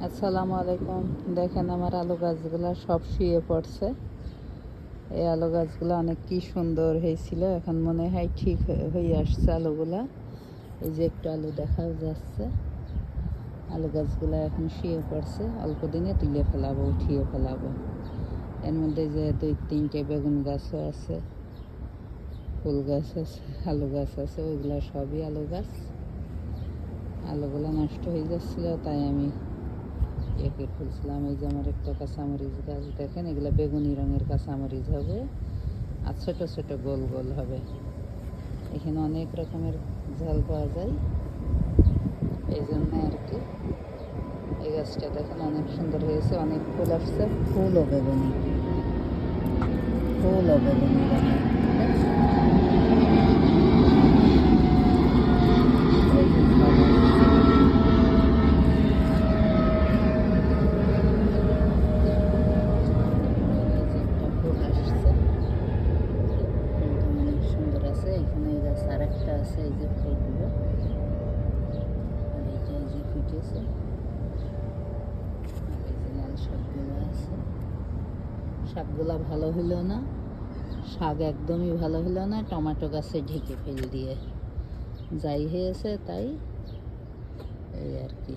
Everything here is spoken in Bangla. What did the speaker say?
আসসালামু আলাইকুম। দেখেন আমার আলু গাছগুলো সব শুয়ে পড়ছে। এই আলু গাছগুলো অনেক কি সুন্দর হয়েছিল। এখন মনে হয় ঠিক হয়ে- আসছে আলুগুলা। এই যে একটু আলু দেখা যাচ্ছে। আলু গাছগুলো এখন শুয়ে পড়ছে। অল্প দিনে তুলে ফেলাবো, উঠিয়ে ফেলাবো। এর মধ্যে যে দুই তিনটে বেগুন গাছও আছে, ফুল গাছ আছে, আলু গাছ আছে, ওইগুলো সবই আলু গাছ। আলুগুলো নষ্ট হয়ে যাচ্ছিল, তাই আমি একে খুলছিলাম এই যে আমার একটা কাঁচামরিচ গাছ, দেখেন এগুলো বেগুনি রঙের কাঁচামরিচ হবে আর ছোট ছোট গোল গোল হবে। এখানে অনেক রকমের ঝাল পাওয়া যায়। এই জন্য আর কি এই গাছটা দেখেন অনেক সুন্দর হয়েছে, অনেক ফুল আসছে। ফুলও বেগুনি। ফুলও বেগুনি রঙের দেখছেন? এই যে ফল আসছে। এই যে একটা ফুল আসছে ফুলটা অনেক সুন্দর আছে এখানে এই গাছ আর একটা আছে, এই যে আর এই যে এই যে এই যে লাল শাকগুলো আছে। শাকগুলো ভালো হলো না। শাক একদমই ভালো হলো না, টমেটো গাছে ঢেকে ফেল দিয়ে। যাই হয়েছে তাই, এই আর কি।